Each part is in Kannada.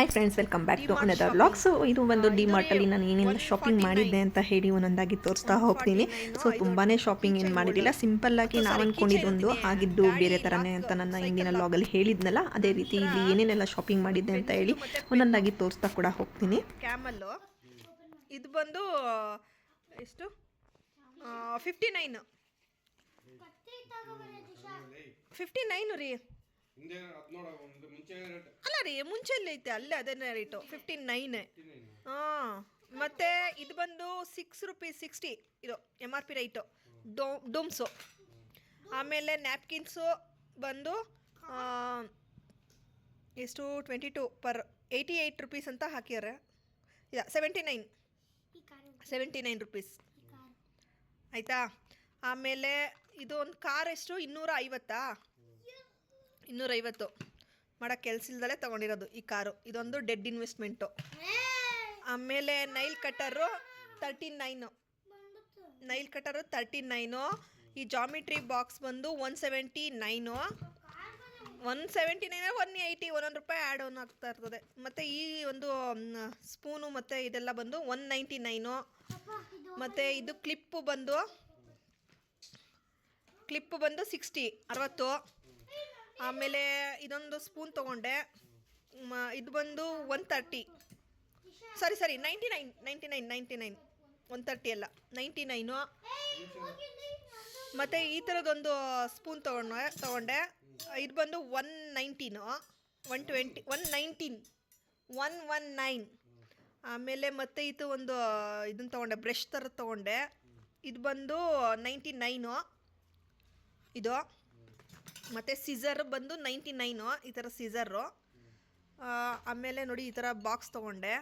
Hi friends welcome back to another vlog so ಇದು ಒಂದು ಡಿ ಮಾರ್ಟಲ್ಲಿ ನಾನು ಏನೇನು ಶಾಪಿಂಗ್ ಮಾಡಿದ್ದೆ ಅಂತ ಹೇಳಿ ಒಂದೊಂದಾಗಿ ತೋರಿಸ್ತಾ ಹೋಗ್ತೀನಿ. ಸೊ ತುಂಬಾ ಶಾಪಿಂಗ್ ಏನು ಮಾಡಿರಲಿಲ್ಲ ಸಿಂಪಲ್ಲಾಗಿ ನಾವು ಅಂದ್ಕೊಂಡಿದ್ದೊಂದು ಆಗಿದ್ದು ಬೇರೆ ಥರನೇ ಅಂತ ನನ್ನ ಹಿಂದಿನ ಲಾಗಲ್ಲಿ ಹೇಳಿದ್ನಲ್ಲ. ಅದೇ ರೀತಿ ಇಲ್ಲಿ ಏನೇನೆಲ್ಲ ಶಾಪಿಂಗ್ ಮಾಡಿದ್ದೆ ಅಂತ ಹೇಳಿ ಒಂದೊಂದಾಗಿ ತೋರಿಸ್ತಾ ಕೂಡ ಹೋಗ್ತೀನಿ. ಕ್ಯಾಮಲ್ಲು. ಇದು ಬಂದು ಎಷ್ಟು? ಫಿಫ್ಟಿ ನೈನ್ ಫಿಫ್ಟಿ ನೈನು ರೀ. ರೀ ಮುಂಚೆ ಐತೆ, ಅಲ್ಲೇ ಅದೇನೇ ರೇಟು ಫಿಫ್ಟಿ ನೈನ್ ಹಾಂ, ಮತ್ತು ಇದು ಬಂದು ಸಿಕ್ಸ್ ರುಪೀಸ್ ಸಿಕ್ಸ್ಟಿ ಇದು ಎಂ ಆರ್ ಪಿ ರೈಟು ಡೋ, ಡೋಮ್ಸು. ಆಮೇಲೆ ನ್ಯಾಪ್ಕಿನ್ಸು ಬಂದು ಎಷ್ಟು? Twenty two per eighty eight rupees ಅಂತ ಹಾಕಿದ್ದಾರೆ ಇಲ್ಲ seventy nine seventy nine rupees ಆಯಿತಾ? ಆಮೇಲೆ ಇದು ಒಂದು ಕಾರ್ ಎಷ್ಟು? ಇನ್ನೂರ ಐವತ್ತಾ ಇನ್ನೂರೈವತ್ತು. ಮಾಡೋಕ್ಕೆ ಕೆಲಸ ಇಲ್ದಲೇ ತೊಗೊಂಡಿರೋದು ಈ ಕಾರು. ಇದೊಂದು ಡೆಡ್ ಇನ್ವೆಸ್ಟ್ಮೆಂಟು ಆಮೇಲೆ nail cutter thirty nine nail cutter thirty nine ಈ ಜಾಮಿಟ್ರಿ ಬಾಕ್ಸ್ ಬಂದು one seventy nine one seventy nine one eighty ಒಂದೊಂದು ರೂಪಾಯಿ ಆ್ಯಡ್ ಆನ್ ಆಗ್ತಾ ಇರ್ತದೆ. ಮತ್ತು ಈ ಒಂದು ಸ್ಪೂನು ಮತ್ತು ಇದೆಲ್ಲ ಬಂದು ಒನ್ ನೈಂಟಿ ನೈನು ಮತ್ತು ಇದು ಕ್ಲಿಪ್ಪು ಬಂದು ಕ್ಲಿಪ್ಪು ಬಂದು ಸಿಕ್ಸ್ಟಿ ಅರವತ್ತು. ಆಮೇಲೆ ಇದೊಂದು ಸ್ಪೂನ್ ತೊಗೊಂಡೆ. ಇದು ಬಂದು ಒನ್ ತರ್ಟಿ ಸರಿ ಸರಿ ninety nine ninety nine ninety nine one thirty ಅಲ್ಲ ನೈಂಟಿ ನೈನು ಮತ್ತು ಈ ಥರದೊಂದು ಸ್ಪೂನ್ ತೊಗೊಂಡೆ ತೊಗೊಂಡೆ. ಇದು ಬಂದು one nineteen one twenty one nineteen one one nine ಆಮೇಲೆ ಮತ್ತೆ ಇದು ಒಂದು, ಇದನ್ನು ತೊಗೊಂಡೆ ಬ್ರಷ್ ಥರ ತೊಗೊಂಡೆ. ಇದು ಬಂದು ನೈಂಟಿ ನೈನು ಇದು. ಮತ್ತು ಸಿಝರ್ ಬಂದು ನೈಂಟಿ ನೈನು ಈ ಥರ ಸಿಝರು ಆಮೇಲೆ ನೋಡಿ ಈ ಥರ ಬಾಕ್ಸ್ ತೊಗೊಂಡೆ.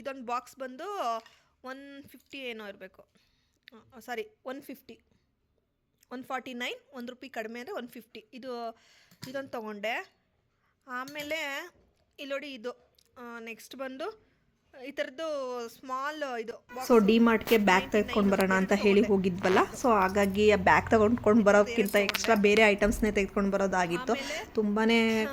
ಇದೊಂದು ಬಾಕ್ಸ್ ಬಂದು ಒನ್ ಫಿಫ್ಟಿ ಏನೋ ಇರಬೇಕು. Sorry one fifty one forty nine ಒಂದು ರೂಪಾಯಿ ಕಡಿಮೆ ಅಂದರೆ ಒನ್ ಫಿಫ್ಟಿ ಇದು, ಇದೊಂದು ತೊಗೊಂಡೆ. ಆಮೇಲೆ, ಇಲ್ಲಿ ನೋಡಿ ಇದು. ನೆಕ್ಸ್ಟ್ ಬಂದು ಈ ಥರದ್ದು ಸ್ಮಾಲ್ ಇದು ಸೊ ಡಿ ಮಾರ್ಟ್ಗೆ ಬ್ಯಾಗ್ ತೆಗೆದುಕೊಂಡು ಬರೋಣ ಅಂತ ಹೇಳಿ ಹೋಗಿದ್ವಲ್ಲ. ಸೊ ಹಾಗಾಗಿ ಆ ಬ್ಯಾಗ್ ತಗೊಂಡ್ಕೊಂಡು ಬರೋಕ್ಕಿಂತ ಎಕ್ಸ್ಟ್ರಾ ಬೇರೆ ಐಟಮ್ಸ್ನೇ ತೆಗೆದುಕೊಂಡು ಬರೋದಾಗಿತ್ತು. ತುಂಬಾ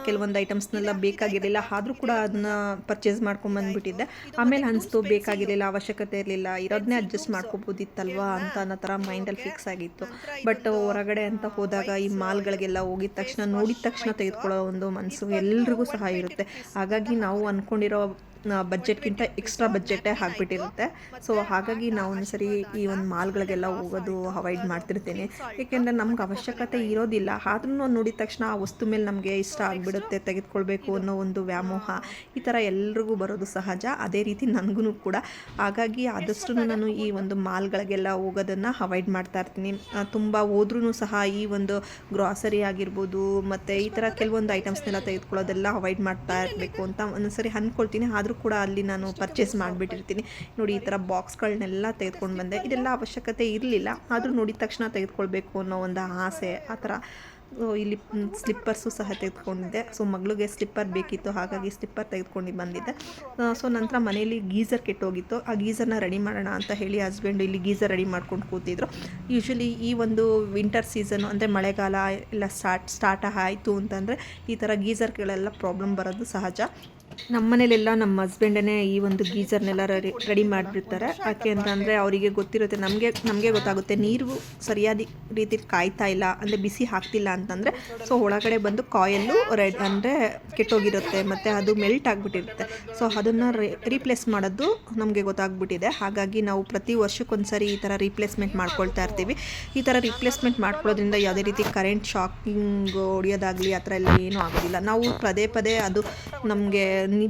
ಕೆಲವೊಂದು ಐಟಮ್ಸ್ನೆಲ್ಲ ಬೇಕಾಗಿರಲಿಲ್ಲ. ಆದರೂ ಕೂಡ ಅದನ್ನ ಪರ್ಚೇಸ್ ಮಾಡ್ಕೊಂಡು ಬಂದ್ಬಿಟ್ಟಿದ್ದೆ. ಆಮೇಲೆ ಅನಿಸ್ತು ಬೇಕಾಗಿರಲಿಲ್ಲ, ಅವಶ್ಯಕತೆ ಇರಲಿಲ್ಲ. ಇರೋದನ್ನೇ ಅಡ್ಜಸ್ಟ್ ಮಾಡ್ಕೋಬೋದಿತ್ತಲ್ವಾ ಅಂತ ಅನ್ನೋ ಥರ ಮೈಂಡಲ್ಲಿ ಫಿಕ್ಸ್ ಆಗಿತ್ತು. ಬಟ್ ಹೊರಗಡೆ ಅಂತ ಹೋದಾಗ ಈ ಮಾಲ್ಗಳಿಗೆಲ್ಲ ಹೋಗಿದ ತಕ್ಷಣ, ನೋಡಿದ ತಕ್ಷಣ ತೆಗೆದುಕೊಳ್ಳೋ ಒಂದು ಮನಸ್ಸು ಎಲ್ರಿಗೂ ಸಹ ಇರುತ್ತೆ. ಹಾಗಾಗಿ ನಾವು ಅಂದ್ಕೊಂಡಿರೋ ಬಜೆಟ್ಗಿಂತ ಎಕ್ಸ್ಟ್ರಾ ಬಜೆಟೇ ಆಗಿಬಿಟ್ಟಿರುತ್ತೆ ಸೊ ಹಾಗಾಗಿ ನಾವು ಒಂದ್ಸರಿ ಈ ಒಂದು ಮಾಲ್ಗಳಿಗೆಲ್ಲ ಹೋಗೋದು ಅವಾಯ್ಡ್ ಮಾಡ್ತಿರ್ತೀನಿ. ಏಕೆಂದರೆ ನಮ್ಗೆ ಅವಶ್ಯಕತೆ ಇರೋದಿಲ್ಲ. ಆದ್ರೂ ನೋಡಿದ ತಕ್ಷಣ ಆ ವಸ್ತು ಮೇಲೆ ನಮಗೆ ಇಷ್ಟ ಆಗಿಬಿಡುತ್ತೆ ತೆಗೆದುಕೊಳ್ಬೇಕು ಅನ್ನೋ ಒಂದು ವ್ಯಾಮೋಹ ಈ ಥರ ಎಲ್ರಿಗೂ ಬರೋದು ಸಹಜ. ಅದೇ ರೀತಿ ನನಗೂ ಕೂಡ. ಹಾಗಾಗಿ ಆದಷ್ಟು ನಾನು ಈ ಒಂದು ಮಾಲ್ಗಳಿಗೆಲ್ಲ ಹೋಗೋದನ್ನು ಅವಾಯ್ಡ್ ಮಾಡ್ತಾ ಇರ್ತೀನಿ. ತುಂಬ ಹೋದ್ರೂ ಸಹ ಈ ಒಂದು ಗ್ರಾಸರಿ ಆಗಿರ್ಬೋದು, ಮತ್ತು ಈ ಥರ ಕೆಲವೊಂದು ಐಟಮ್ಸ್ನೆಲ್ಲ ತೆಗೆದುಕೊಳ್ಳೋದೆಲ್ಲ ಅವಾಯ್ಡ್ ಮಾಡ್ತಾ ಇರಬೇಕು ಅಂತ ಒಂದೊಂದ್ಸರಿ ಅಂದ್ಕೊಳ್ತೀನಿ ಆದರೂ ಕೂಡ ಅಲ್ಲಿ ನಾನು ಪರ್ಚೇಸ್ ಮಾಡಿಬಿಟ್ಟಿರ್ತೀನಿ. ನೋಡಿ, ಈ ಥರ ಬಾಕ್ಸ್ಗಳನ್ನೆಲ್ಲ ತೆಗೆದುಕೊಂಡು ಬಂದೆ. ಇದೆಲ್ಲ ಅವಶ್ಯಕತೆ ಇರಲಿಲ್ಲ. ಆದರೂ ನೋಡಿದ ತಕ್ಷಣ ತೆಗೆದುಕೊಳ್ಬೇಕು ಅನ್ನೋ ಒಂದು ಆಸೆ, ಆ ಥರ ಇಲ್ಲಿ ಸ್ಲಿಪ್ಪರ್ಸು ಸಹ ತೆಗೆದುಕೊಂಡಿದ್ದೆ. ಸೊ ಮಗಳಿಗೆ ಸ್ಲಿಪ್ಪರ್ ಬೇಕಿತ್ತು. ಹಾಗಾಗಿ ಸ್ಲಿಪ್ಪರ್ ತೆಗೆದುಕೊಂಡು ಬಂದಿದ್ದೆ. ಸೊ ನಂತರ ಮನೆಯಲ್ಲಿ ಗೀಸರ್ ಕೆಟ್ಟೋಗಿತ್ತು. ಆ ಗೀಸರ್ನ ರೆಡಿ ಮಾಡೋಣ ಅಂತ ಹೇಳಿ ಹಸ್ಬೆಂಡು ಇಲ್ಲಿ ಗೀಸರ್ ರೆಡಿ ಮಾಡ್ಕೊಂಡು ಕೂತಿದ್ರು. ಯೂಶ್ವಲಿ ಈ ಒಂದು ವಿಂಟರ್ ಸೀಸನು ಅಂದರೆ ಮಳೆಗಾಲ ಎಲ್ಲ ಸ್ಟಾರ್ಟ್ ಸ್ಟಾರ್ಟ್ ಆಯಿತು ಅಂತಂದರೆ ಈ ಥರ ಗೀಸರ್ಗಳೆಲ್ಲ ಪ್ರಾಬ್ಲಮ್ ಬರೋದು ಸಹಜ. ನಮ್ಮ ಮನೇಲೆಲ್ಲ ನಮ್ಮ ಹಸ್ಬೆಂಡೇ ಈ ಒಂದು ಗೀಸರ್ನೆಲ್ಲ ರೆಡಿ ಮಾಡಿಬಿಡ್ತಾರೆ. ಯಾಕೆ ಅಂತಂದರೆ ಅವರಿಗೆ ಗೊತ್ತಿರುತ್ತೆ, ನಮಗೆ ನಮಗೆ ಗೊತ್ತಾಗುತ್ತೆ. ನೀರು ಸರಿಯಾದ ರೀತಿಲಿ ಕಾಯ್ತಾ ಇಲ್ಲ, ಅಂದರೆ ಬಿಸಿ ಹಾಕ್ತಿಲ್ಲ ಅಂತಂದರೆ ಸೊ ಒಳಗಡೆ ಬಂದು ಕಾಯಲ್ಲು ರೆಡ್ ಅಂದರೆ ಕೆಟ್ಟೋಗಿರುತ್ತೆ, ಮತ್ತು ಅದು ಮೆಲ್ಟ್ ಆಗಿಬಿಟ್ಟಿರುತ್ತೆ. ಸೊ ಅದನ್ನು ರೀಪ್ಲೇಸ್ ಮಾಡೋದು ನಮಗೆ ಗೊತ್ತಾಗ್ಬಿಟ್ಟಿದೆ. ಹಾಗಾಗಿ ನಾವು ಪ್ರತಿ ವರ್ಷಕ್ಕೊಂದ್ಸರಿ ಈ ಥರ ರೀಪ್ಲೇಸ್ಮೆಂಟ್ ಮಾಡ್ಕೊಳ್ತಾ ಇರ್ತೀವಿ. ಈ ಥರ ರೀಪ್ಲೇಸ್ಮೆಂಟ್ ಮಾಡ್ಕೊಳ್ಳೋದ್ರಿಂದ ಯಾವುದೇ ರೀತಿ ಕರೆಂಟ್ ಶಾಕಿಂಗ್ ಹೊಡೆಯೋದಾಗಲಿ, ಆ ಥರ ಎಲ್ಲ ಏನೂ ಆಗೋದಿಲ್ಲ. ನಾವು ಪದೇ ಪದೇ ಅದು ನಮಗೆ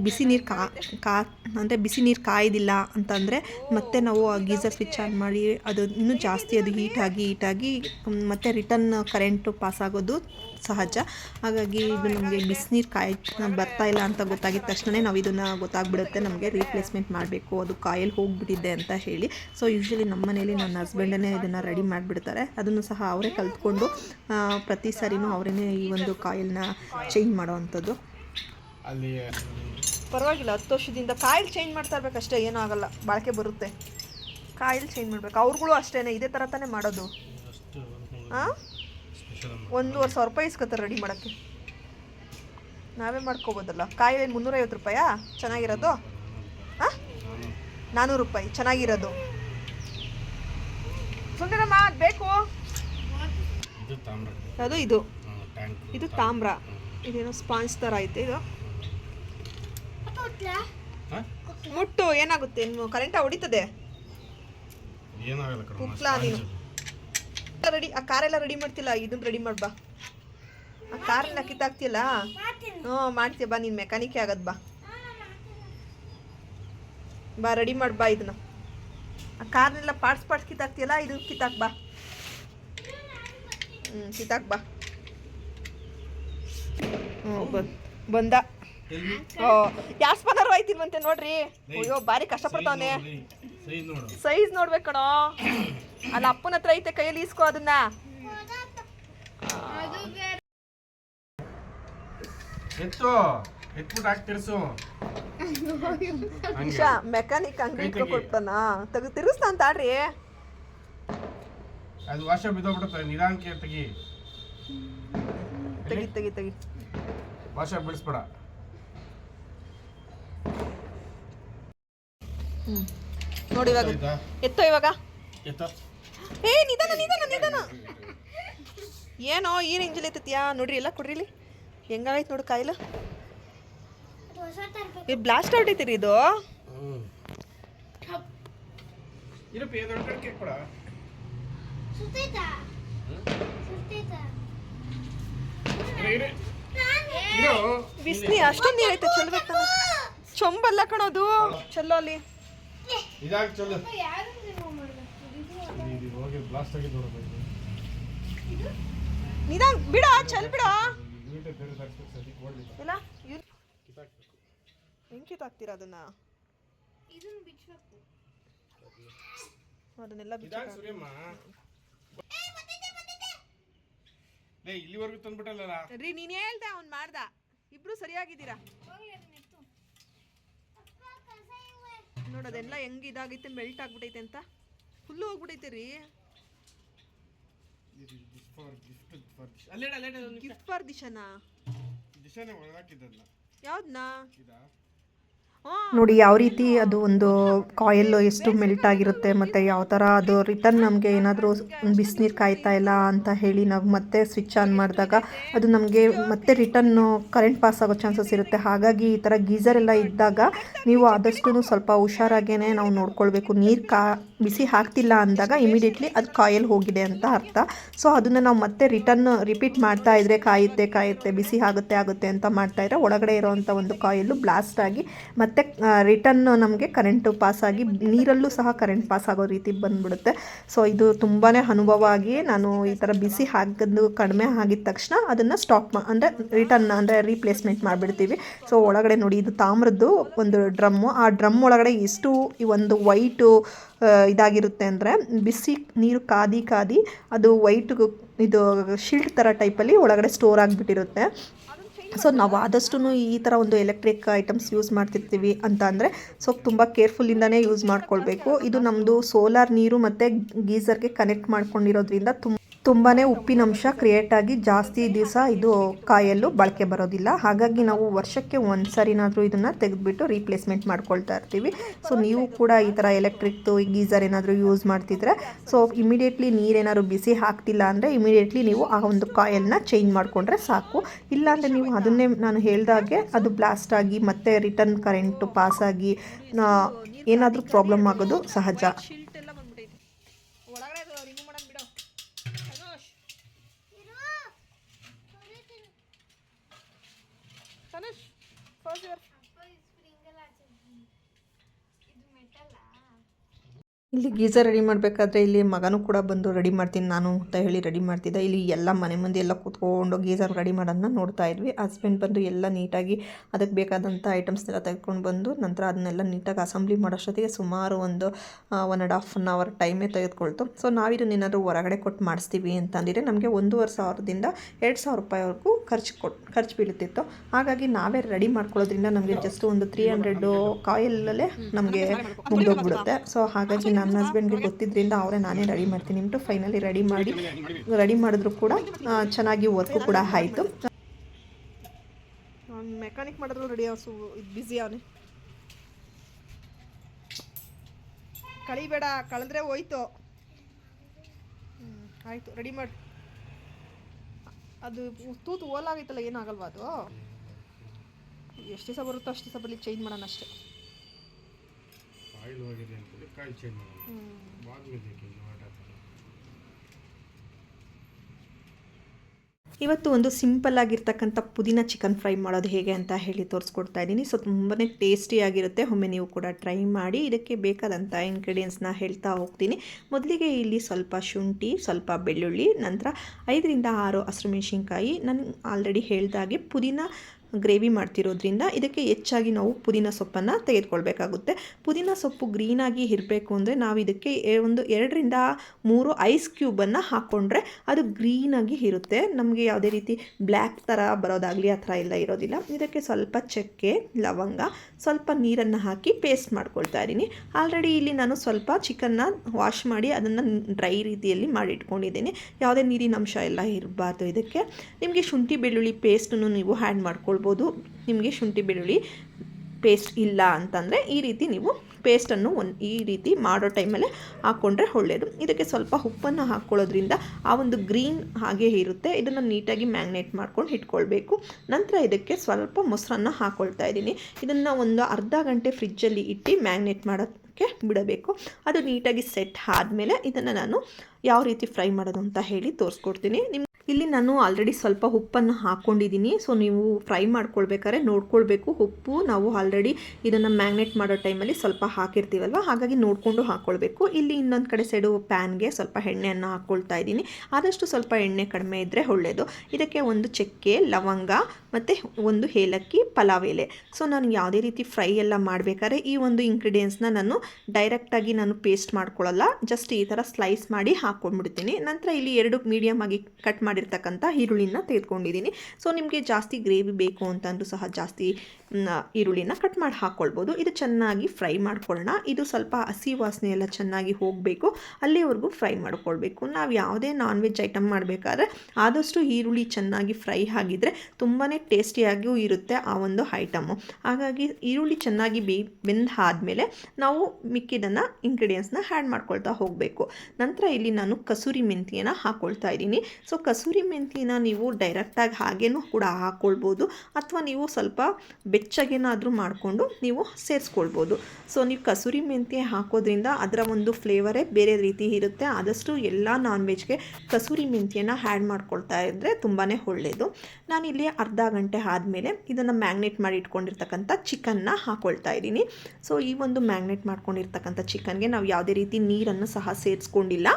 ಬಿಸಿ ನೀರು ಕಾ ಕಾ, ಅಂದರೆ ಬಿಸಿ ನೀರು ಕಾಯ್ದಿಲ್ಲ ಅಂತಂದರೆ ಮತ್ತೆ ನಾವು ಆ ಗೀಸರ್ ಸ್ವಿಚ್ ಆನ್ ಮಾಡಿ ಅದು ಇನ್ನೂ ಜಾಸ್ತಿ ಅದು ಹೀಟಾಗಿ ಹೀಟಾಗಿ ಮತ್ತೆ ರಿಟರ್ನ್ ಕರೆಂಟು ಪಾಸ್ ಆಗೋದು ಸಹಜ. ಹಾಗಾಗಿ ಇದು ನಮಗೆ ಬಿಸಿನೀರು ಕಾಯ್ ಬರ್ತಾ ಇಲ್ಲ ಅಂತ ಗೊತ್ತಾಗಿದ ತಕ್ಷಣವೇ ನಾವು ಇದನ್ನು ಗೊತ್ತಾಗ್ಬಿಡುತ್ತೆ, ನಮಗೆ ರೀಪ್ಲೇಸ್ಮೆಂಟ್ ಮಾಡಬೇಕು, ಅದು ಕಾಯಲ್ಲಿ ಹೋಗಿಬಿಟ್ಟಿದೆ ಅಂತ ಹೇಳಿ. ಸೊ ಯೂಶ್ವಲಿ ನಮ್ಮ ಮನೇಲಿ ನನ್ನ ಹಸ್ಬೆಂಡನ್ನೇ ಇದನ್ನು ರೆಡಿ ಮಾಡಿಬಿಡ್ತಾರೆ. ಅದನ್ನು ಸಹ ಅವರೇ ಕಲ್ತ್ಕೊಂಡು ಪ್ರತಿ ಸಾರಿನೂ ಅವರೇ ಈ ಒಂದು ಕಾಯಿಲ್ನ ಚೇಂಜ್ ಮಾಡೋ ಅಂಥದ್ದು. ಅಲ್ಲಿ ಪರವಾಗಿಲ್ಲ ಹತ್ತು ವರ್ಷದಿಂದ ಕಾಯಿಲ್ ಚೇಂಜ್ ಮಾಡ್ತಾ ಇರ್ಬೇಕಷ್ಟೇ ಏನೂ ಆಗಲ್ಲ ಬಾಳಿಕೆ ಬರುತ್ತೆ. ಕಾಯಿಲ್ ಚೇಂಜ್ ಮಾಡ್ಬೇಕು ಅವ್ರುಗಳು ಅಷ್ಟೇ ಇದೇ ಥರ ತಾನೇ ಮಾಡೋದು. ಹಾಂ ಒಂದೂವರೆ ಸಾವಿರ ರೂಪಾಯಿ ಇಸ್ಕೊತಾರೆ ರೆಡಿ ಮಾಡೋಕ್ಕೆ. ನಾವೇ ಮಾಡ್ಕೋಬೋದಲ್ಲ. ಕಾಯಿಲೆ ಮುನ್ನೂರೈವತ್ತು ರೂಪಾಯಾ? ಚೆನ್ನಾಗಿರೋದು? ಹಾಂ ನಾನ್ನೂರು ರೂಪಾಯಿ ಚೆನ್ನಾಗಿರೋದು. ಸುಂದರಮ್ಮ ಅದು ಬೇಕು. ಅದು ಇದು. ಇದು ತಾಮ್ರ. ಇದೇನೋ ಸ್ಪಾಂಜ್ ಥರ ಐತೆ ಇದು. ಮುಟ್ಟು ಏನಾಗುತ್ತೆ? ಕರೆಂಟ ಹೊಡಿತದೆ? ಏನಾಗಲ್ಲ ಉಪ್ಲಾ ನೀನು. ರೆಡಿ ಆ ಕಾರೆಲ್ಲ ರೆಡಿ ಮಾಡ್ತಿಲ್ಲ? ಇದನ್ನ ರೆಡಿ ಮಾಡ್ಬಾ ಆ ಕಾರನ್ನ ಕಿತ್ತಾಕ್ತಿಲ್ಲ ಹ್ಞೂ ಮಾಡ್ತೀಯ ಬಾ ನೀನು ಮೆಕ್ಯಾನಿಕ್ ಆಗದ್ ಬಾ. ಬಾ ರೆಡಿ ಮಾಡ್ಬಾ ಇದನ್ನ. ಆ ಕಾರ್ನೆಲ್ಲ ಪಾರ್ಟ್ಸ್ ಪಾರ್ಟ್ಸ್ ಕಿತ್ತಾಕ್ತಿಯಲ್ಲ? ಇದು ಕಿತ್ತಾಕ್ ಬಾ. ಹ್ಞೂ ಕಿತ್ತಾಕ್ ಬಾ. ಹ್ಞೂ ಬಂದ್. ಯಾಸ್ ಸ್ಪನ್ನರು ಆಯ್ತಿಲ್ವಂತೆ ನೋಡ್ರಿ? ಅಯ್ಯೋ ಭಾರಿ ಕಷ್ಟಪಡ್ತಾವನೆ. ಸೈಜ್ ನೋಡು ಸೈಜ್ ನೋಡ್ಬೇಕು ಕಣೋ. ಅಲ್ಲ ಅಪ್ಪನ ಹತ್ರ ಐತೆ ಕೈಯಲ್ಲಿ ಇಸ್ಕೋ ಅದನ್ನ. ಎತ್ತು ಎತ್ಬಿಟ್ಟು ಹಾಕಿ ತಿರ್ಸು. ನಿಶಾ ಮೆಕ್ಯಾನಿಕ್ ಅಂಗಡಿ ಕೈ ತೆಗೆದು ಕೊಟ್ಟಾನ ಅಂತ ಆಡ್ರಿ. ತಾಡ್ರಿ ಅದು ವಾಶ ಬಿದ್ದೋಗ್ಬಿಡುತ್ತೆ ನಿಧಾನಕ್ಕೆ ತೆಗಿ. ತೆಗಿ ತೆಗಿ ತೆಗಿ. ವಾಶ ಬಿಡಿಸ್ಬೇಡ. ನೋಡಿ ಇವಾಗ. ಎತ್ತೋ ಇವಾಗ. ಎತ್ತ? ಏ ನಿಧಾನ ನಿಧಾನ ನಿಧಾನ. ಏನೋ ಈ ರೇಂಜಲ್ಲಿ ಎತ್ತತ್ಯಾ ನೋಡ್ರಿ ಎಲ್ಲ ಕೊಡ್ರಿ ಇಲ್ಲಿ. ಹೆಂಗಾಗೈತೆ ನೋಡು ಕಾಯಿಲ. ಇದು? ಬ್ಲಾಸ್ಟ್ ಔಟ್ ಐತಿರಿ ಇದು ಹ್ಞೂ. ಬಿಸ್ನಿ ಅಷ್ಟೊಂದು ನೀರೈತೆ ಚೆಲ್ಬೇಕು ಚೊಂಬಲ್ಲ ಕಣೋದು ಚೆಲ್ಲೋ ಅಲ್ಲಿ. ಇದಾಗಿ ಚಲೋ. ಇದು ಹೋಗಿ ಬ್ಲಾಸ್ಟ್ ಆಗಿ ನೋಡಬೇಕು. ನಿಧಾನ ಬಿಡ ಚಲ್ ಬಿಡ. ಇಲ್ಲ ಅದನ್ನ? ಅದನ್ನೆಲ್ಲ ಬಿಚ್ಚ ಇದಾಗಿ ಸುರಿಯಮ್ಮ. ಲೇ ಇಲ್ಲಿವರೆಗೂ ತಂದ್ಬಿಟ್ಟಲ್ಲ ರೀ ನೀನ್ ಹೇಳ್ದೆ ಅವ್ನ್ ಮಾಡ್ದ. ಇಬ್ರು ಸರಿಯಾಗಿದ್ದೀರಾ? ನೋಡೋದೆಲ್ಲ ಹೆಂಗ್ ಇದಾಗೈತೆ ಮೆಲ್ಟ್ ಆಗ್ಬಿಟೈತೆ ಅಂತ. ಫುಲ್ ಹೋಗ್ಬಿಟೈತೆ ರೀ. ಗಿಫ್ಟ್ ಫಾರ್ ದಿಶಾನಾ ಯಾವ್ದನ್ನ ನೋಡಿ ಯಾವ ರೀತಿ ಅದು ಒಂದು ಕಾಯಿಲ್ ಎಷ್ಟು ಮೆಲ್ಟ್ ಆಗಿರುತ್ತೆ ಮತ್ತು ಯಾವ ಥರ ಅದು ರಿಟರ್ನ್ ನಮಗೆ ಏನಾದರೂ ಬಿಸಿನೀರು ಕಾಯ್ತಾ ಇಲ್ಲ ಅಂತ ಹೇಳಿ ನಾವು ಮತ್ತೆ ಸ್ವಿಚ್ ಆನ್ ಮಾಡಿದಾಗ ಅದು ನಮಗೆ ಮತ್ತೆ ರಿಟರ್ನ್ ಕರೆಂಟ್ ಪಾಸ್ ಆಗೋ ಚಾನ್ಸಸ್ ಇರುತ್ತೆ. ಹಾಗಾಗಿ ಈ ಥರ ಗೀಸರ್ ಎಲ್ಲ ಇದ್ದಾಗ ನೀವು ಆದಷ್ಟು ಸ್ವಲ್ಪ ಹುಷಾರಾಗೇ ನಾವು ನೋಡ್ಕೊಳ್ಬೇಕು. ನೀರು ಕಾ ಬಿಸಿ ಹಾಕ್ತಿಲ್ಲ ಅಂದಾಗ ಇಮಿಡಿಯೇಟ್ಲಿ ಅದು ಕಾಯಲ್ ಹೋಗಿದೆ ಅಂತ ಅರ್ಥ. ಸೊ ಅದನ್ನು ನಾವು ಮತ್ತೆ ರಿಟರ್ನ್ ರಿಪೀಟ್ ಮಾಡ್ತಾ ಇದ್ರೆ ಕಾಯುತ್ತೆ ಕಾಯುತ್ತೆ, ಬಿಸಿ ಆಗುತ್ತೆ ಆಗುತ್ತೆ ಅಂತ ಮಾಡ್ತಾ ಇದ್ರೆ ಒಳಗಡೆ ಇರೋವಂಥ ಒಂದು ಕಾಯಲ್ಲು ಬ್ಲಾಸ್ಟ್ ಆಗಿ ಮತ್ತೆ ರಿಟರ್ನ್ ನಮಗೆ ಕರೆಂಟು ಪಾಸ್ ಆಗಿ ನೀರಲ್ಲೂ ಸಹ ಕರೆಂಟ್ ಪಾಸ್ ಆಗೋ ರೀತಿ ಬಂದ್ಬಿಡುತ್ತೆ. ಸೊ ಇದು ತುಂಬಾ ಅನುಭವ ಆಗಿ ನಾನು ಈ ಥರ ಬಿಸಿ ಹಾಕಿದ್ದು ಕಡಿಮೆ ಆಗಿದ ತಕ್ಷಣ ಅದನ್ನು ಸ್ಟಾಪ್ ಮಾ, ಅಂದರೆ ರಿಟರ್ನ್ ಅಂದರೆ ರೀಪ್ಲೇಸ್ಮೆಂಟ್ ಮಾಡಿಬಿಡ್ತೀವಿ. ಸೊ ಒಳಗಡೆ ನೋಡಿ ಇದು ತಾಮ್ರದ್ದು ಒಂದು ಡ್ರಮ್ಮು. ಆ ಡ್ರಮ್ ಒಳಗಡೆ ಎಷ್ಟು ಈ ಒಂದು ವೈಟು ಇದಾಗಿರುತ್ತೆ ಅಂದರೆ ಬಿಸಿ ನೀರು ಕಾದಿ ಕಾದಿ ಅದು ವೈಟ್ ಇದು ಶಿಲ್ಡ್ ಥರ ಟೈಪಲ್ಲಿ ಒಳಗಡೆ ಸ್ಟೋರ್ ಆಗಿಬಿಟ್ಟಿರುತ್ತೆ. ಸೊ ನಾವು ಆದಷ್ಟು ಈ ಥರ ಒಂದು ಎಲೆಕ್ಟ್ರಿಕ್ ಐಟಮ್ಸ್ ಯೂಸ್ ಮಾಡ್ತಿರ್ತೀವಿ ಅಂತ ಅಂದರೆ ಸೊ ತುಂಬ ಕೇರ್ಫುಲ್ಲಿಂದನೇ ಯೂಸ್ ಮಾಡ್ಕೊಳ್ಬೇಕು. ಇದು ನಮ್ಮದು ಸೋಲಾರ್ ನೀರು ಮತ್ತು ಗೀಸರ್ಗೆ ಕನೆಕ್ಟ್ ಮಾಡ್ಕೊಂಡಿರೋದ್ರಿಂದ ತುಂಬ ತುಂಬಾ ಉಪ್ಪಿನಂಶ ಕ್ರಿಯೇಟ್ ಆಗಿ ಜಾಸ್ತಿ ದಿವಸ ಇದು ಕಾಯಲ್ಲೂ ಬಳಕೆ ಬರೋದಿಲ್ಲ. ಹಾಗಾಗಿ ನಾವು ವರ್ಷಕ್ಕೆ ಒಂದು ಸರಿನಾದರೂ ಇದನ್ನು ತೆಗೆದುಬಿಟ್ಟು ರೀಪ್ಲೇಸ್ಮೆಂಟ್ ಮಾಡ್ಕೊಳ್ತಾ ಇರ್ತೀವಿ. ಸೊ ನೀವು ಕೂಡ ಈ ಥರ ಎಲೆಕ್ಟ್ರಿಕ್ದು ಗೀಸರ್ ಏನಾದರೂ ಯೂಸ್ ಮಾಡ್ತಿದ್ರೆ ಸೊ ಇಮಿಡಿಯೇಟ್ಲಿ ನೀರೇನಾದ್ರು ಬಿಸಿ ಹಾಕ್ತಿಲ್ಲ ಅಂದರೆ ಇಮಿಡಿಯೇಟ್ಲಿ ನೀವು ಆ ಒಂದು ಕಾಯಲ್ನ ಚೇಂಜ್ ಮಾಡಿಕೊಂಡ್ರೆ ಸಾಕು. ಇಲ್ಲಾಂದರೆ ನೀವು ಅದನ್ನೇ ನಾನು ಹೇಳಿದಾಗೆ ಅದು ಬ್ಲಾಸ್ಟ್ ಆಗಿ ಮತ್ತೆ ರಿಟರ್ನ್ ಕರೆಂಟು ಪಾಸ್ ಆಗಿ ಏನಾದರೂ ಪ್ರಾಬ್ಲಮ್ ಆಗೋದು ಸಹಜ. ಇಲ್ಲಿ ಗೀಝರ್ ರೆಡಿ ಮಾಡಬೇಕಾದ್ರೆ ಇಲ್ಲಿ ಮಗನೂ ಕೂಡ ಬಂದು ರೆಡಿ ಮಾಡ್ತೀನಿ ನಾನು ಅಂತ ಹೇಳಿ ರೆಡಿ ಮಾಡ್ತಿದ್ದೆ. ಇಲ್ಲಿ ಎಲ್ಲ ಮನೆ ಮುಂದೆ ಎಲ್ಲ ಕೂತ್ಕೊಂಡು ಗೀಝರ್ ರೆಡಿ ಮಾಡೋದನ್ನ ನೋಡ್ತಾ ಇದ್ವಿ. ಹಸ್ಬೆಂಡ್ ಬಂದು ಎಲ್ಲ ನೀಟಾಗಿ ಅದಕ್ಕೆ ಬೇಕಾದಂಥ ಐಟಮ್ಸ್ನೆಲ್ಲ ತೆಗೆದುಕೊಂಡು ಬಂದು ನಂತರ ಅದನ್ನೆಲ್ಲ ನೀಟಾಗಿ ಅಸೆಂಬ್ಲಿ ಮಾಡೋಷ್ಟೊತ್ತಿಗೆ ಸುಮಾರು ಒಂದು one and half an hour ಟೈಮೇ ತೆಗೆದುಕೊಳ್ತು. ಸೊ ನಾವಿದನ್ನೇನಾದರೂ ಹೊರಗಡೆ ಕೊಟ್ಟು ಮಾಡಿಸ್ತೀವಿ ಅಂತಂದಿದ್ರೆ ನಮಗೆ ಒಂದೂವರೆ ಸಾವಿರದಿಂದ ಎರಡು ಸಾವಿರ ರೂಪಾಯಿವರೆಗೂ ಖರ್ಚು ಕೊಟ್ಟು ಖರ್ಚು ಬೀಳುತ್ತಿತ್ತು. ಹಾಗಾಗಿ ನಾವೇ ರೆಡಿ ಮಾಡ್ಕೊಳ್ಳೋದ್ರಿಂದ ನಮಗೆ ಜಸ್ಟ್ ಒಂದು ತ್ರೀ ಹಂಡ್ರೆಡು ಕಾಯಿಲಲ್ಲೇ ನಮಗೆ ಮುಗಿದೋಗ್ಬಿಡುತ್ತೆ ಸೊ ಹಾಗಾಗಿ ನನ್ನ ಹಸ್ಬೆಂಡ್ಗೆ ಗೊತ್ತಿದ್ದರಿಂದ ಅವರೇ ನಾನೇ ರೆಡಿ ಮಾಡ್ತೀನಿ. ಅಂತ ಫೈನಲಿ ರೆಡಿ ಮಾಡಿ ರೆಡಿ ಮಾಡಿದ್ರು ಕೂಡ ಚೆನ್ನಾಗಿ ವರ್ಕು ಕೂಡ ಆಯಿತು. ಮೆಕ್ಯಾನಿಕ್ ಮಾಡಿದ್ರು ರೆಡಿ ಅವಸು ಇದು ಬ್ಯುಸಿ ಅವನೇ. ಕಳಿಬೇಡ, ಕಳೆದ್ರೆ ಹೋಯ್ತು. ಆಯ್ತು ಆಯಿತು ರೆಡಿ ಮಾಡಿ. ಅದು ತೂತು ಓಲಾಗೈತಲ್ಲ ಏನಾಗಲ್ವಾ ಅದು? ಎಷ್ಟು ದಿವಸ ಬರುತ್ತೋ ಅಷ್ಟು ದಿವಸ ಬರಲಿ ಚೇಂಜ್ ಮಾಡೋಣ ಅಷ್ಟೇ. ಆಯಿಲ್ ಹೋಗಿದೆ ಅಂತೇಳಿ ಕಾಯಿ ಚೇಂಜ್ ಬೇಕಿಲ್ಲ ಆಟ ಇವತ್ತು ಒಂದು ಸಿಂಪಲ್ ಆಗಿರ್ತಕ್ಕಂಥ ಪುದೀನ ಚಿಕನ್ ಫ್ರೈ ಮಾಡೋದು ಹೇಗೆ ಅಂತ ಹೇಳಿ ತೋರಿಸ್ಕೊಡ್ತಾ ಇದ್ದೀನಿ. ಸೊ ತುಂಬಾ ಟೇಸ್ಟಿಯಾಗಿರುತ್ತೆ ಒಮ್ಮೆ ನೀವು ಕೂಡ ಟ್ರೈ ಮಾಡಿ ಇದಕ್ಕೆ ಬೇಕಾದಂಥ ಇಂಗ್ರೀಡಿಯೆಂಟ್ಸ್ನ ಹೇಳ್ತಾ ಹೋಗ್ತೀನಿ. ಮೊದಲಿಗೆ ಇಲ್ಲಿ ಸ್ವಲ್ಪ ಶುಂಠಿ ಸ್ವಲ್ಪ ಬೆಳ್ಳುಳ್ಳಿ ನಂತರ ಐದರಿಂದ ಆರು ಹಸಿರುಮೆಣಸಿನ್ಕಾಯಿ ನಾನು ಆಲ್ರೆಡಿ ಹೇಳ್ದಾಗೆ ಪುದೀನ ಗ್ರೇವಿ ಮಾಡ್ತಿರೋದ್ರಿಂದ ಇದಕ್ಕೆ ಹೆಚ್ಚಾಗಿ ನಾವು ಪುದೀನ ಸೊಪ್ಪನ್ನು ತೆಗೆದುಕೊಳ್ಬೇಕಾಗುತ್ತೆ. ಪುದೀನ ಸೊಪ್ಪು ಗ್ರೀನಾಗಿ ಇರಬೇಕು ಅಂದರೆ ನಾವು ಇದಕ್ಕೆ ಒಂದು ಎರಡರಿಂದ ಮೂರು ಐಸ್ ಕ್ಯೂಬನ್ನು ಹಾಕ್ಕೊಂಡ್ರೆ ಅದು ಗ್ರೀನಾಗಿ ಇರುತ್ತೆ. ನಮಗೆ ಯಾವುದೇ ರೀತಿ ಬ್ಲ್ಯಾಕ್ ಥರ ಬರೋದಾಗಲಿ ಆ ಥರ ಎಲ್ಲ ಇರೋದಿಲ್ಲ. ಇದಕ್ಕೆ ಸ್ವಲ್ಪ ಚಕ್ಕೆ, ಲವಂಗ, ಸ್ವಲ್ಪ ನೀರನ್ನು ಹಾಕಿ ಪೇಸ್ಟ್ ಮಾಡ್ಕೊಳ್ತಾ ಇದ್ದೀನಿ. ಆಲ್ರೆಡಿ ಇಲ್ಲಿ ನಾನು ಸ್ವಲ್ಪ ಚಿಕನ್ನ ವಾಶ್ ಮಾಡಿ ಅದನ್ನು ಡ್ರೈ ರೀತಿಯಲ್ಲಿ ಮಾಡಿಟ್ಕೊಂಡಿದ್ದೀನಿ. ಯಾವುದೇ ನೀರಿನ ಅಂಶ ಎಲ್ಲ ಇರಬಾರ್ದು ಇದಕ್ಕೆ. ನಿಮಗೆ ಶುಂಠಿ ಬೆಳ್ಳುಳ್ಳಿ ಪೇಸ್ಟನ್ನು ನೀವು ಹ್ಯಾಡ್ ಮಾಡ್ಕೊಳ್ಬೋದು ನಿಮಗೆ ಶುಂಠಿ ಬೆಳ್ಳುಳ್ಳಿ ಪೇಸ್ಟ್ ಇಲ್ಲ ಅಂತಂದರೆ ಈ ರೀತಿ ನೀವು ಪೇಸ್ಟನ್ನು ಒಂದು ಈ ರೀತಿ ಮಾಡೋ ಟೈಮಲ್ಲೇ ಹಾಕ್ಕೊಂಡ್ರೆ ಒಳ್ಳೆಯದು ಇದಕ್ಕೆ ಸ್ವಲ್ಪ ಉಪ್ಪನ್ನು ಹಾಕ್ಕೊಳ್ಳೋದ್ರಿಂದ ಆ ಒಂದು ಗ್ರೀನ್ ಹಾಗೆ ಇರುತ್ತೆ. ಇದನ್ನು ನೀಟಾಗಿ ಮ್ಯಾಗ್ನೇಟ್ ಮಾಡ್ಕೊಂಡು ಇಟ್ಕೊಳ್ಬೇಕು. ನಂತರ ಇದಕ್ಕೆ ಸ್ವಲ್ಪ ಮೊಸರನ್ನು ಹಾಕ್ಕೊಳ್ತಾ ಇದ್ದೀನಿ. ಇದನ್ನು ಒಂದು ಅರ್ಧ ಗಂಟೆ ಫ್ರಿಜ್ಜಲ್ಲಿ ಇಟ್ಟು ಮ್ಯಾಗ್ನೇಟ್ ಮಾಡೋಕ್ಕೆ ಬಿಡಬೇಕು. ಅದು ನೀಟಾಗಿ ಸೆಟ್ ಆದಮೇಲೆ ಇದನ್ನು ನಾನು ಯಾವ ರೀತಿ ಫ್ರೈ ಮಾಡೋದು ಅಂತ ಹೇಳಿ ತೋರಿಸ್ಕೊಡ್ತೀನಿ. ಇಲ್ಲಿ ನಾನು ಆಲ್ರೆಡಿ ಸ್ವಲ್ಪ ಉಪ್ಪನ್ನು ಹಾಕ್ಕೊಂಡಿದ್ದೀನಿ ಸೊ ನೀವು ಫ್ರೈ ಮಾಡ್ಕೊಳ್ಬೇಕಾದ್ರೆ ನೋಡ್ಕೊಳ್ಬೇಕು. ಉಪ್ಪು ನಾವು ಆಲ್ರೆಡಿ ಇದನ್ನು ಮ್ಯಾಗ್ನೆಟ್ ಮಾಡೋ ಟೈಮಲ್ಲಿ ಸ್ವಲ್ಪ ಹಾಕಿರ್ತೀವಲ್ವ? ಹಾಗಾಗಿ ನೋಡಿಕೊಂಡು ಹಾಕ್ಕೊಳ್ಬೇಕು ಇಲ್ಲಿ ಇನ್ನೊಂದು ಕಡೆ ಸೈಡು ಪ್ಯಾನ್ಗೆ ಸ್ವಲ್ಪ ಎಣ್ಣೆಯನ್ನು ಹಾಕ್ಕೊಳ್ತಾ ಇದ್ದೀನಿ. ಆದಷ್ಟು ಸ್ವಲ್ಪ ಎಣ್ಣೆ ಕಡಿಮೆ ಇದ್ದರೆ ಒಳ್ಳೆಯದು ಇದಕ್ಕೆ ಒಂದು ಚಕ್ಕೆ, ಲವಂಗ ಮತ್ತು ಒಂದು ಏಲಕ್ಕಿ ಪಲಾವ್ ಎಲೆ. ಸೊ ನಾನು ಯಾವುದೇ ರೀತಿ ಫ್ರೈ ಎಲ್ಲ ಮಾಡಬೇಕಾದ್ರೆ ಈ ಒಂದು ಇಂಗ್ರೀಡಿಯೆಂಟ್ಸ್ನ ನಾನು ಡೈರೆಕ್ಟಾಗಿ ನಾನು ಪೇಸ್ಟ್ ಮಾಡ್ಕೊಳ್ಳಲ್ಲ. ಜಸ್ಟ್ ಈ ಥರ ಸ್ಲೈಸ್ ಮಾಡಿ ಹಾಕ್ಕೊಂಡ್ಬಿಡ್ತೀನಿ. ನಂತರ ಇಲ್ಲಿ ಎರಡು ಮೀಡಿಯಮ್ ಆಗಿ ಕಟ್ ಮಾಡಿರ್ತಕ್ಕಂಥ ಈರುಳ್ಳಿನ ತೆಗೆದುಕೊಂಡಿದ್ದೀನಿ. ಸೊ ನಿಮಗೆ ಜಾಸ್ತಿ ಗ್ರೇವಿ ಬೇಕು ಅಂತಂದ್ರೂ ಸಹ ಜಾಸ್ತಿ ಈರುಳ್ಳಿನ ಕಟ್ ಮಾಡಿ ಹಾಕ್ಕೊಳ್ಬೋದು. ಇದು ಚೆನ್ನಾಗಿ ಫ್ರೈ ಮಾಡ್ಕೊಳ್ಳೋಣ. ಇದು ಸ್ವಲ್ಪ ಹಸಿ ವಾಸನೆ ಎಲ್ಲ ಚೆನ್ನಾಗಿ ಹೋಗಬೇಕು. ಅಲ್ಲಿವರೆಗೂ ಫ್ರೈ ಮಾಡ್ಕೊಳ್ಬೇಕು. ನಾವು ಯಾವುದೇ ನಾನ್ ವೆಜ್ ಐಟಮ್ ಮಾಡಬೇಕಾದ್ರೆ ಆದಷ್ಟು ಈರುಳ್ಳಿ ಚೆನ್ನಾಗಿ ಫ್ರೈ ಆಗಿದ್ದರೆ ತುಂಬಾ ಟೇಸ್ಟಿಯಾಗಿಯೂ ಇರುತ್ತೆ ಆ ಒಂದು ಐಟಮು. ಹಾಗಾಗಿ ಈರುಳ್ಳಿ ಚೆನ್ನಾಗಿ ಬೇ ಬೆಂದ ಆದಮೇಲೆ ನಾವು ಮಿಕ್ಕಿದನ್ನು ಇಂಗ್ರೀಡಿಯೆಂಟ್ಸ್ನ ಆ್ಯಡ್ ಮಾಡ್ಕೊಳ್ತಾ ಹೋಗಬೇಕು. ನಂತರ ಇಲ್ಲಿ ನಾನು ಕಸೂರಿ ಮೆಂತಿಯನ್ನು ಹಾಕ್ಕೊಳ್ತಾ ಇದ್ದೀನಿ. ಸೊ ಕಸೂರಿ ಮೆಂತಿನ ನೀವು ಡೈರೆಕ್ಟಾಗಿ ಹಾಗೇನೂ ಕೂಡ ಹಾಕ್ಕೊಳ್ಬೋದು ಅಥವಾ ನೀವು ಸ್ವಲ್ಪ ಬೆಚ್ಚಗೇನಾದರೂ ಮಾಡಿಕೊಂಡು ನೀವು ಸೇರಿಸ್ಕೊಳ್ಬೋದು. ಸೊ ನೀವು ಕಸೂರಿ ಮೆಂತಿ ಹಾಕೋದ್ರಿಂದ ಅದರ ಒಂದು ಫ್ಲೇವರೇ ಬೇರೆ ರೀತಿ ಇರುತ್ತೆ. ಆದಷ್ಟು ಎಲ್ಲ ನಾನ್ ವೆಜ್ಗೆ ಕಸೂರಿ ಮೆಂತಿಯನ್ನು ಆ್ಯಡ್ ಮಾಡ್ಕೊಳ್ತಾ ಇದ್ದರೆ ತುಂಬಾ ಒಳ್ಳೆಯದು ನಾನಿಲ್ಲಿ ಅರ್ಧ ಗಂಟೆ ಆದಮೇಲೆ ಇದನ್ನು ಮ್ಯಾಗ್ನೆಟ್ ಮಾಡಿ ಇಟ್ಕೊಂಡಿರ್ತಕ್ಕಂಥ ಚಿಕನ್ನ ಹಾಕ್ಕೊಳ್ತಾ ಇದ್ದೀನಿ. ಸೊ ಈ ಒಂದು ಮ್ಯಾಗ್ನೆಟ್ ಮಾಡ್ಕೊಂಡಿರ್ತಕ್ಕಂಥ ಚಿಕನ್ಗೆ ನಾವು ಯಾವುದೇ ರೀತಿ ನೀರನ್ನು ಸಹ ಸೇರಿಸ್ಕೊಂಡಿಲ್ಲ.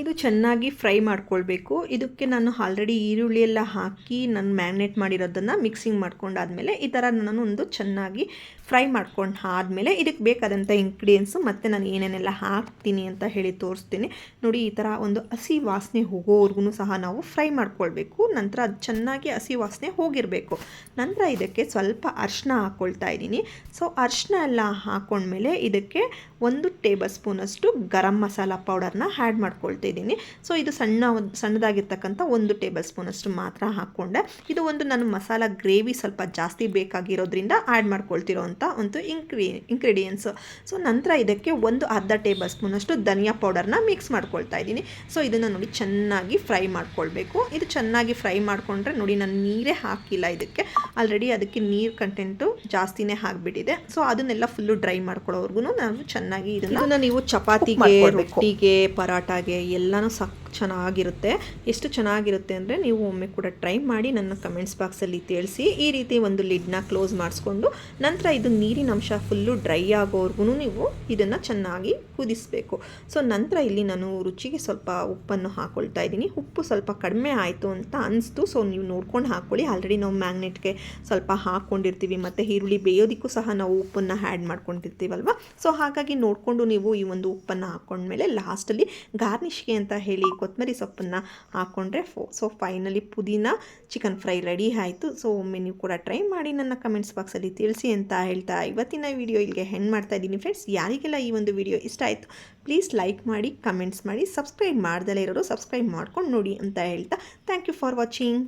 ಇದು ಚೆನ್ನಾಗಿ ಫ್ರೈ ಮಾಡ್ಕೊಳ್ಬೇಕು. ಇದಕ್ಕೆ ನಾನು ಆಲ್ರೆಡಿ ಈರುಳ್ಳಿ ಎಲ್ಲ ಹಾಕಿ ನಾನು ಮ್ಯಾಗ್ನೇಟ್ ಮಾಡಿರೋದನ್ನು ಮಿಕ್ಸಿಂಗ್ ಮಾಡ್ಕೊಂಡಾದ್ಮೇಲೆ ಈ ಥರ ನಾನು ಒಂದು ಚೆನ್ನಾಗಿ ಫ್ರೈ ಮಾಡ್ಕೊಂಡು ಆದಮೇಲೆ ಇದಕ್ಕೆ ಬೇಕಾದಂಥ ಇಂಗ್ರೀಡಿಯೆಂಟ್ಸು ಮತ್ತು ನಾನು ಏನೇನೆಲ್ಲ ಹಾಕ್ತೀನಿ ಅಂತ ಹೇಳಿ ತೋರಿಸ್ತೀನಿ. ನೋಡಿ, ಈ ಥರ ಒಂದು ಹಸಿ ವಾಸನೆ ಹೋಗೋವರೆಗೂ ಸಹ ನಾವು ಫ್ರೈ ಮಾಡ್ಕೊಳ್ಬೇಕು. ನಂತರ ಅದು ಚೆನ್ನಾಗಿ ಹಸಿ ವಾಸನೆ ಹೋಗಿರಬೇಕು. ನಂತರ ಇದಕ್ಕೆ ಸ್ವಲ್ಪ ಅರ್ಶಿನ ಹಾಕ್ಕೊಳ್ತಾ ಇದ್ದೀನಿ. ಸೊ ಅರ್ಶಿನ ಎಲ್ಲ ಹಾಕ್ಕೊಂಡ್ಮೇಲೆ ಇದಕ್ಕೆ ಒಂದು ಟೇಬಲ್ ಸ್ಪೂನಷ್ಟು ಗರಂ ಮಸಾಲ ಪೌಡರ್ನ ಆ್ಯಡ್ ಮಾಡ್ಕೊಳ್ತಾ ಇದ್ದೀನಿ. ಸೊ ಇದು ಸಣ್ಣ ಒಂದು ಸಣ್ಣದಾಗಿರ್ತಕ್ಕಂಥ ಒಂದು ಟೇಬಲ್ ಸ್ಪೂನಷ್ಟು ಮಾತ್ರ ಹಾಕ್ಕೊಂಡೆ. ಇದು ಒಂದು ನಾನು ಮಸಾಲ ಗ್ರೇವಿ ಸ್ವಲ್ಪ ಜಾಸ್ತಿ ಬೇಕಾಗಿರೋದ್ರಿಂದ ಆ್ಯಡ್ ಮಾಡ್ಕೊಳ್ತಿರೋಂಥ ಒಂದು ಇಂಕ್ರಿ ಇಂಗ್ರೀಡಿಯೆಂಟ್ಸು ಸೊ ನಂತರ ಇದಕ್ಕೆ ಒಂದು ಅರ್ಧ ಟೇಬಲ್ ಸ್ಪೂನಷ್ಟು ಧನಿಯಾ ಪೌಡರ್ನ ಮಿಕ್ಸ್ ಮಾಡ್ಕೊಳ್ತಾ ಇದ್ದೀನಿ. ಸೊ ಇದನ್ನು ನೋಡಿ ಚೆನ್ನಾಗಿ ಫ್ರೈ ಮಾಡ್ಕೊಳ್ಬೇಕು. ಇದು ಚೆನ್ನಾಗಿ ಫ್ರೈ ಮಾಡಿಕೊಂಡ್ರೆ ನೋಡಿ ನಾನು ನೀರೇ ಹಾಕಿಲ್ಲ ಇದಕ್ಕೆ. ಆಲ್ರೆಡಿ ಅದಕ್ಕೆ ನೀರು ಕಂಟೆಂಟು ಜಾಸ್ತಿನೇ ಆಗಿಬಿಟ್ಟಿದೆ. ಸೊ ಅದನ್ನೆಲ್ಲ ಫುಲ್ಲು ಡ್ರೈ ಮಾಡ್ಕೊಳ್ಳೋವರೆಗೂ ನಾವು ಚೆನ್ನಾಗಿ ಇದನ್ನು ಇದನ್ನು ನೀವು ಚಪಾತಿಗೆ ರೊಟ್ಟಿಗೆ ಪರಾಟಾಗೆ ಎಲ್ಲನೂ ಸಾಕು ಚೆನ್ನಾಗಿರುತ್ತೆ. ಎಷ್ಟು ಚೆನ್ನಾಗಿರುತ್ತೆ ಅಂದರೆ ನೀವು ಒಮ್ಮೆ ಕೂಡ ಟ್ರೈ ಮಾಡಿ ನನ್ನ ಕಮೆಂಟ್ಸ್ ಬಾಕ್ಸಲ್ಲಿ ತಿಳಿಸಿ. ಈ ರೀತಿ ಒಂದು ಲಿಡ್ನ ಕ್ಲೋಸ್ ಮಾಡಿಸ್ಕೊಂಡು ನಂತರ ಇದು ನೀರಿನ ಅಂಶ ಫುಲ್ಲು ಡ್ರೈ ಆಗೋವರೆಗೂ ನೀವು ಇದನ್ನು ಚೆನ್ನಾಗಿ ಕುದಿಸಬೇಕು. ಸೊ, ನಂತರ ಇಲ್ಲಿ ನಾನು ರುಚಿಗೆ ಸ್ವಲ್ಪ ಉಪ್ಪನ್ನು ಹಾಕ್ಕೊಳ್ತಾ ಇದ್ದೀನಿ. ಉಪ್ಪು ಸ್ವಲ್ಪ ಕಡಿಮೆ ಆಯಿತು ಅಂತ ಅನಿಸ್ತು. ಸೊ, ನೀವು ನೋಡ್ಕೊಂಡು ಹಾಕ್ಕೊಳ್ಳಿ ಆಲ್ರೆಡಿ ನಾವು ಮ್ಯಾಗ್ನೆಟ್ಗೆ ಸ್ವಲ್ಪ ಹಾಕ್ಕೊಂಡಿರ್ತೀವಿ ಮತ್ತು ಈರುಳ್ಳಿ ಬೇಯೋದಕ್ಕೂ ಸಹ ನಾವು ಉಪ್ಪನ್ನು ಆ್ಯಡ್ ಮಾಡ್ಕೊಂಡಿರ್ತೀವಲ್ವ? ಸೊ, ಹಾಗಾಗಿ ನೋಡಿಕೊಂಡು ನೀವು ಈ ಒಂದು ಉಪ್ಪನ್ನು ಹಾಕ್ಕೊಂಡ್ಮೇಲೆ ಲಾಸ್ಟಲ್ಲಿ ಗಾರ್ನಿಷ್ಗೆ ಅಂತ ಹೇಳಿ ಕೊತ್ತಂಬರಿ ಸೊಪ್ಪನ್ನು ಹಾಕ್ಕೊಂಡ್ರೆ ಫೋ, ಸೊ ಫೈನಲಿ ಪುದೀನ ಚಿಕನ್ ಫ್ರೈ ರೆಡಿ ಆಯಿತು. ಸೊ ಒಮ್ಮೆ ನೀವು ಕೂಡ ಟ್ರೈ ಮಾಡಿ ನನ್ನ ಕಮೆಂಟ್ಸ್ ಬಾಕ್ಸಲ್ಲಿ ತಿಳಿಸಿ ಅಂತ ಹೇಳ್ತಾ ಇವತ್ತಿನ ವಿಡಿಯೋ ಇಲ್ಲಿಗೆ ಹೆಣ್ಣು ಮಾಡ್ತಾ ಇದ್ದೀನಿ ಫ್ರೆಂಡ್ಸ್ ಯಾರಿಗೆಲ್ಲ ಈ ಒಂದು ವಿಡಿಯೋ ಇಷ್ಟ ಆಯಿತು ಪ್ಲೀಸ್ ಲೈಕ್ ಮಾಡಿ ಕಮೆಂಟ್ಸ್ ಮಾಡಿ ಸಬ್ಸ್ಕ್ರೈಬ್ ಮಾಡ್ದಲೇ ಇರೋರು ಸಬ್ಸ್ಕ್ರೈಬ್ ಮಾಡ್ಕೊಂಡು ನೋಡಿ ಅಂತ ಹೇಳ್ತಾ ಥ್ಯಾಂಕ್ ಯು ಫಾರ್ ವಾಚಿಂಗ್